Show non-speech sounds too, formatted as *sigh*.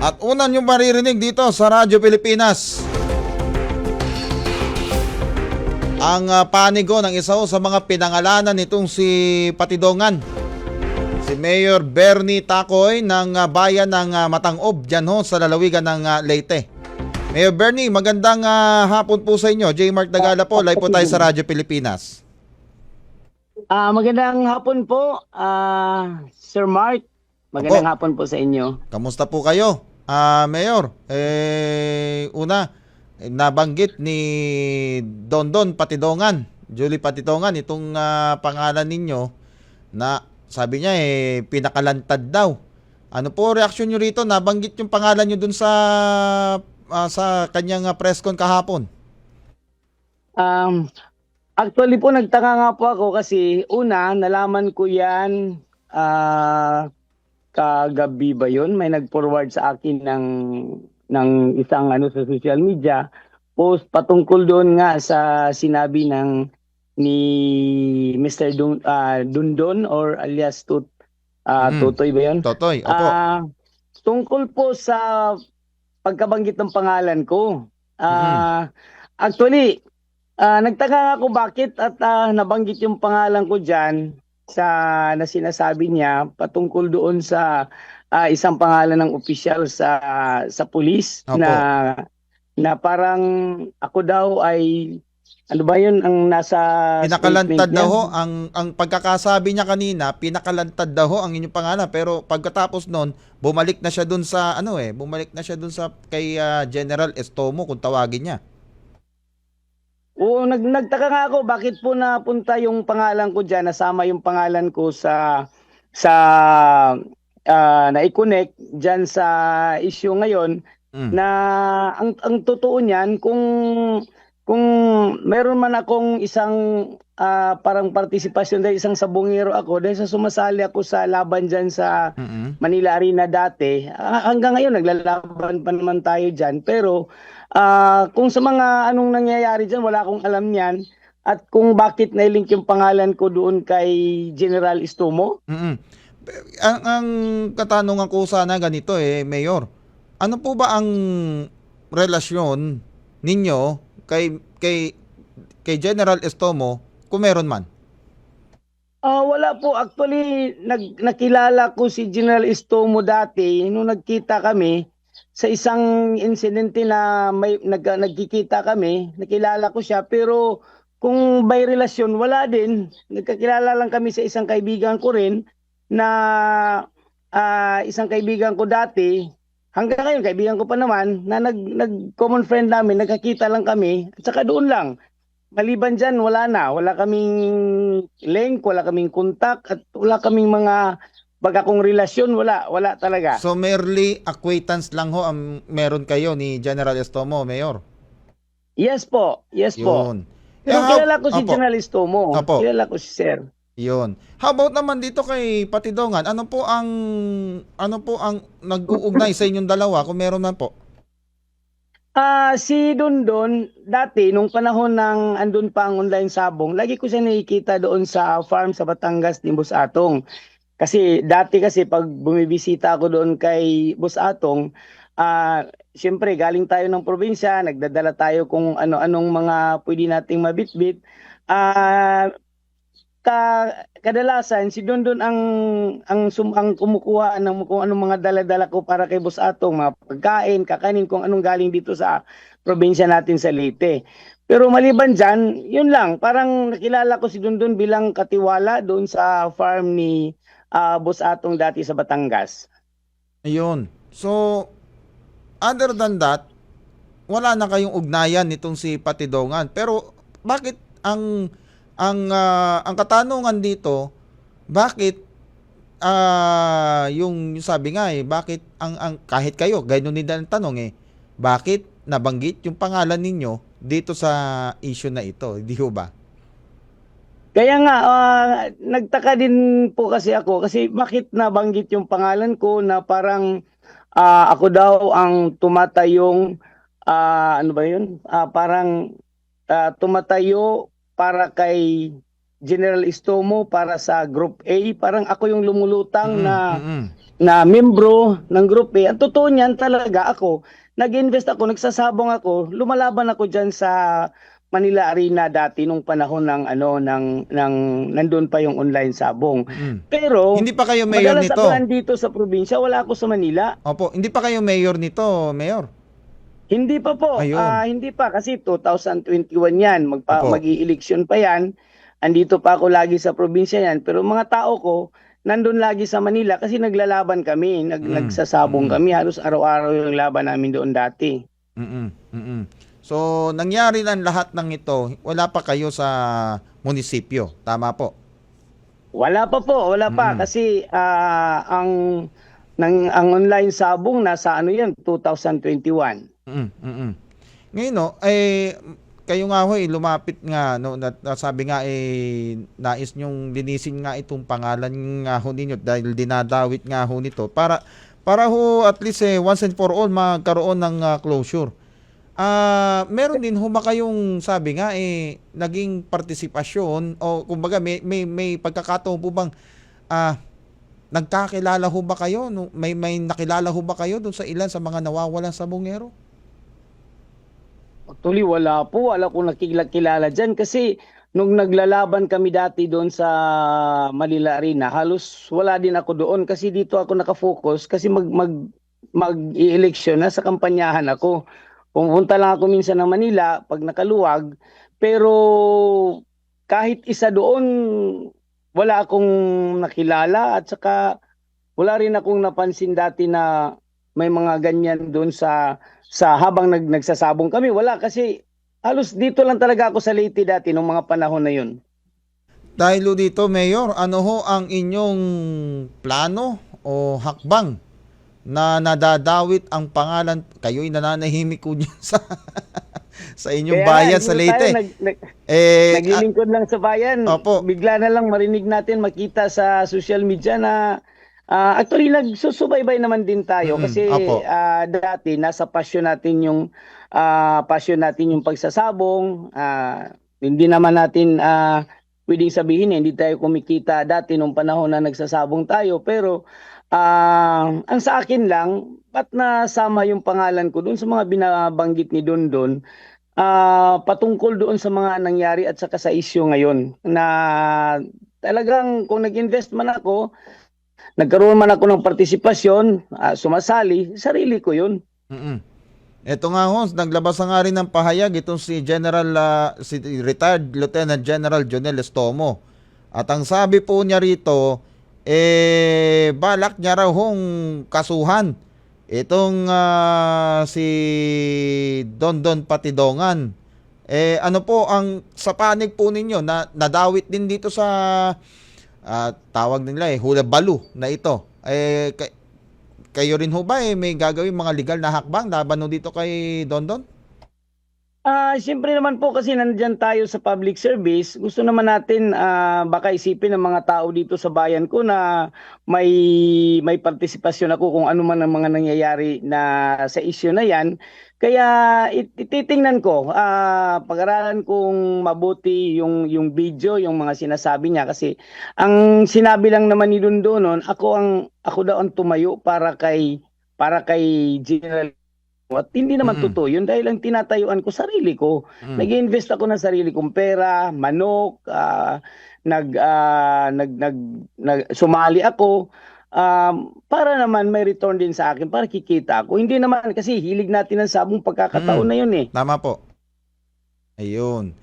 At una nyo maririnig dito sa Radyo Pilipinas. Ang ah, panigo ng isa sa mga pinangalanan nitong si Patidongan. Si Mayor Bernie Takoy ng ah, bayan ng ah, Matangob dyan ho sa lalawigan ng ah, Leyte. Mayor Bernie, magandang ah, hapon po sa inyo. J. Mark Dagala po, live po tayo sa Radyo Pilipinas. Ah, magandang hapon po, ah, Sir Mark. Magandang Opo. hapon po sa inyo. Kamusta po kayo? Ah, Mayor, eh, una, nabanggit ni Dondon Patidongan, Julie Patidongan, itong ah, pangalan ninyo na sabi niya eh, pinakalantad daw. Ano po reaksyon nyo rito? Nabanggit yung pangalan nyo dun sa ah, sa kanyang ah, press con kahapon. Um, actually po, nagtaka nga po ako kasi una, nalaman ko yan ah, kagabi ba yun? May nag-forward sa akin ng, ng isang ano sa social media post patungkol doon nga sa sinabi ng ni Mr. Dun, ah, Dundon or alias Tut, ah, Mm. Tutoy ba yun? Totoy, opo. Ah, tungkol po sa pagkabanggit ng pangalan ko. Ah, actually, ah, nagtaka nga ako bakit at ah, nabanggit yung pangalan ko diyan sa na sinasabi niya patungkol doon sa ah, isang pangalan ng opisyal sa sa pulis Opo. na na parang ako daw ay ano ba yun ang nasa Pinakalantad daw ho, ang, ang pagkakasabi niya kanina, pinakalantad daw ho ang inyong pangalan. Pero pagkatapos nun, bumalik na siya dun sa, ano eh, bumalik na siya dun sa kay ah, General Estomo kung tawagin niya. Oo, nag, nagtaka nga ako bakit po napunta yung pangalan ko diyan, nasama yung pangalan ko sa sa ah, na-connect diyan sa issue ngayon Mm. na ang ang totoo niyan kung kung meron man akong isang ah, parang partisipasyon dahil isang sabongero ako dahil sa sumasali ako sa laban diyan sa Mm-mm. Manila Arena dati. Ah, hanggang ngayon naglalaban pa naman tayo diyan pero ah, kung sa mga anong nangyayari diyan wala akong alam niyan at kung bakit nailink yung pangalan ko doon kay General Istomo. Mm-mm. Ang, ang katanungan ko sana ganito eh, Mayor. Ano po ba ang relasyon ninyo kay kay kay General Estomo kung meron man? Ah, wala po actually nag nakilala ko si General Istomo dati nung nagkita kami sa isang insidente na may nag, nagkikita kami, nakilala ko siya pero kung by relasyon wala din. Nagkakilala lang kami sa isang kaibigan ko rin na ah, isang kaibigan ko dati hanggang ngayon kaibigan ko pa naman na nag, nag common friend namin, nagkakita lang kami at saka doon lang. Maliban dyan, wala na. Wala kaming link, wala kaming kontak, at wala kaming mga baga kong relasyon, wala. Wala talaga. So merely acquaintance lang ho ang meron kayo ni General Estomo, Mayor. Yes po, yes po. Yun. Pero Eh, kilala ko si Opo. General Istomo. Opo. Kilala ko si Sir. Yun. How about naman dito kay Patidongan? Ano po ang ano po ang nag-uugnay sa inyong dalawa kung meron man po? Ah, si Dondon, dati, nung panahon ng andun pa ang online sabong, lagi ko siya nakikita doon sa farm sa Batangas ni Boss Atong. Kasi dati kasi pag bumibisita ako doon kay Boss Atong, ah, siyempre galing tayo ng probinsya, nagdadala tayo kung ano-anong mga pwede nating mabitbit. Ah, ka kadalasan si Dondon ang ang sum, ang kumukuha ng kung anong mga dala-dala ko para kay Boss Atong, mga pagkain, kakanin kung anong galing dito sa probinsya natin sa Leyte. Pero maliban dyan, yun lang, parang nakilala ko si Dondon bilang katiwala doon sa farm ni ah, Boss Atong dati sa Batangas. Ayun. So other than that, wala na kayong ugnayan nitong si Patidongan. Pero bakit ang ang ah, ang katanungan dito, bakit ah yung, sabi nga eh, bakit ang ang kahit kayo, ganyan din ang tanong eh, bakit nabanggit yung pangalan ninyo dito sa issue na ito, di ho ba? Kaya nga, ah, nagtaka din po kasi ako kasi bakit nabanggit yung pangalan ko na parang ah, ako daw ang tumatayong, ah, ano ba yun? Ah, parang ah, tumatayo para kay General Istomo para sa Group A. Parang ako yung lumulutang Mm, na mm, mm. na membro ng group A. Ang totoo niyan talaga ako, nag-invest ako, nagsasabong ako, lumalaban ako diyan sa Manila Arena dati nung panahon ng ano ng ng nandun pa yung online sabong. Mm. Pero Hindi pa kayo mayor madalas nito. ako nandito sa probinsya, wala ako sa Manila. Opo, hindi pa kayo mayor nito, mayor. Hindi pa po. Ayun. Ah, hindi pa kasi 2021 'yan. Magpa Opo. magi-eleksyon pa 'yan. Andito pa ako lagi sa probinsya 'yan, pero mga tao ko nandun lagi sa Manila kasi naglalaban kami, nag Mm. nagsasabong Mm. kami halos araw-araw yung laban namin doon dati. Mm-mm, mm-mm. So, nangyari lang lahat ng ito, wala pa kayo sa munisipyo. Tama po. Wala pa po, wala pa Mm. kasi ah, ang ng ang online sabong nasa ano 'yan 2021. Mm, mm. Ngayon no, eh kayo nga ho eh, lumapit nga no na, na sabi nga eh nais nyong linisin nga itong pangalan nga ho ninyo dahil dinadawit nga ho nito para para ho at least eh, once and for all magkaroon ng ah, closure. Ah, meron din ho ba kayong sabi nga eh naging partisipasyon o kumbaga may may, may pagkakataon po bang ah nagkakilala ho ba kayo no may may nakilala ho ba kayo doon sa ilan sa mga nawawalan sa bungero? Actually, wala po. Wala akong nakikilala dyan kasi nung naglalaban kami dati doon sa Manila Arena, halos wala din ako doon kasi dito ako nakafocus kasi mag, mag, mag-i-election na sa kampanyahan ako. Pumunta lang ako minsan ng Manila pag nakaluwag, pero kahit isa doon, wala akong nakilala at saka wala rin akong napansin dati na may mga ganyan doon sa sa habang nag, nagsasabong kami. Wala kasi halos dito lang talaga ako sa Leyte dati nung mga panahon na yun. Dahil ho dito, Mayor, ano ho ang inyong plano o hakbang na nadadawit ang pangalan, kayo'y nananahimik ko dyan *laughs* sa, sa inyong Kaya bayan hindi sa tayo Leyte. Nag, nag, eh, ah, naglilingkod lang sa bayan. Opo. Bigla na lang marinig natin, makita sa social media na ah, actually nagsusubaybay naman din tayo Mm-mm, kasi opo. ah, dati nasa passion natin yung ah, passion natin yung pagsasabong. Ah, hindi naman natin ah, pwedeng sabihin eh, hindi tayo kumikita dati nung panahon na nagsasabong tayo pero ah, ang sa akin lang ba't nasama yung pangalan ko doon sa mga binabanggit ni Dondon ah patungkol doon sa mga nangyari at saka sa issue ngayon na talagang kung nag-invest man ako, nagkaroon man ako ng partisipasyon, ah, sumasali, sarili ko yun. mm Ito nga ho, naglabas na nga rin ng pahayag itong si General, ah, si retired Lieutenant General Jonel Estomo. At ang sabi po niya rito, eh, balak niya raw hong kasuhan itong ah, si Dondon Patidongan. Eh, ano po ang sa panig po ninyo na nadawit din dito sa ah, tawag nila eh, hula balu na ito. Eh, kay- kayo rin ho ba eh, may gagawin mga legal na hakbang laban ho dito kay Dondon? Ah, siyempre naman po kasi nandiyan tayo sa public service, gusto naman natin ah, baka isipin ng mga tao dito sa bayan ko na may may partisipasyon ako kung ano man ang mga nangyayari na sa issue na 'yan. Kaya it- ititingnan ko, ah, pag-aralan kong mabuti yung yung video, yung mga sinasabi niya kasi ang sinabi lang naman ni Dundo noon, ako ang ako daw ang tumayo para kay para kay General at hindi naman Mm-mm. totoo yun dahil ang tinatayuan ko sarili ko. Mm. Nag-invest ako ng sarili kong pera, manok, ah, nag, ah, nag, nag, nag, sumali ako um, para naman may return din sa akin, para kikita ako. Hindi naman kasi hilig natin ang sabong pagkakataon Mm. na yun eh. Tama po. Ayun.